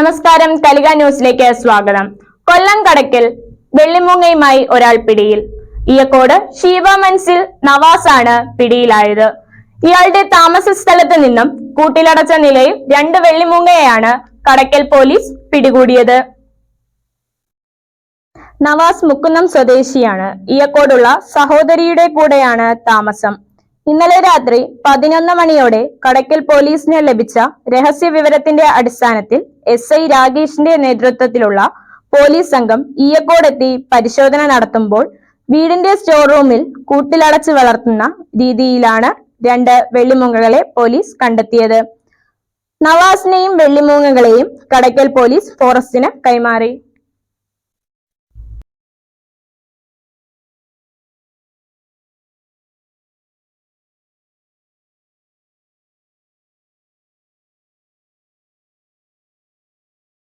നമസ്കാരം കലിക ന്യൂസിലേക്ക് സ്വാഗതം. കൊല്ലം കടക്കിൽ വെള്ളിമൂങ്ങയുമായി ഒരാൾ പിടിയിൽ. ഇയക്കോട് ശിവമൻസിൽ മൻസിൽ നവാസാണ് പിടിയിലായത്. ഇയാളുടെ താമസ സ്ഥലത്ത് നിന്നും കൂട്ടിലടച്ച നിലയിൽ രണ്ട് വെള്ളിമൂങ്ങയെയാണ് കടക്കൽ പോലീസ് പിടികൂടിയത്. നവാസ് മുക്കുന്നം സ്വദേശിയാണ്. ഇയക്കോടുള്ള സഹോദരിയുടെ കൂടെയാണ് താമസം. ഇന്നലെ രാത്രി പതിനൊന്ന് മണിയോടെ കടക്കൽ പോലീസിന് ലഭിച്ച രഹസ്യ വിവരത്തിന്റെ അടിസ്ഥാനത്തിൽ എസ് ഐ രാഗേഷിന്റെ നേതൃത്വത്തിലുള്ള പോലീസ് സംഘം ഈയക്കോടെത്തി പരിശോധന നടത്തുമ്പോൾ വീടിന്റെ സ്റ്റോർ റൂമിൽ കൂട്ടിലടച്ച് വളർത്തുന്ന രീതിയിലാണ് രണ്ട് വെള്ളിമൂങ്ങകളെ പോലീസ് കണ്ടെത്തിയത്. നവാസിനെയും വെള്ളിമൂങ്ങകളെയും കടയ്ക്കൽ പോലീസ് ഫോറസ്റ്റിന് കൈമാറി.